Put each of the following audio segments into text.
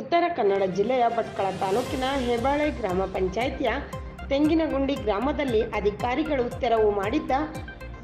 ಉತ್ತರ ಕನ್ನಡ ಜಿಲ್ಲೆಯ ಭಟ್ಕಳ ತಾಲೂಕಿನ ಹೆಬಾಳೆ ಗ್ರಾಮ ಪಂಚಾಯಿತಿಯ ತೆಂಗಿನಗುಂಡಿ ಗ್ರಾಮದಲ್ಲಿ ಅಧಿಕಾರಿಗಳು ತೆರವು ಮಾಡಿದ್ದ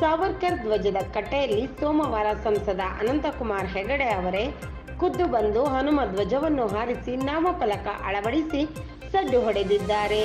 ಸಾವರ್ಕರ್ ಧ್ವಜದ ಕಟ್ಟೆಯಲ್ಲಿ ಸೋಮವಾರ ಸಂಸದ ಅನಂತಕುಮಾರ್ ಹೆಗಡೆ ಅವರೇ ಖುದ್ದು ಬಂದು ಹನುಮ ಧ್ವಜವನ್ನು ಹಾರಿಸಿ ನಾಮಫಲಕ ಅಳವಡಿಸಿ ಸಡ್ಡು ಹೊಡೆದಿದ್ದಾರೆ.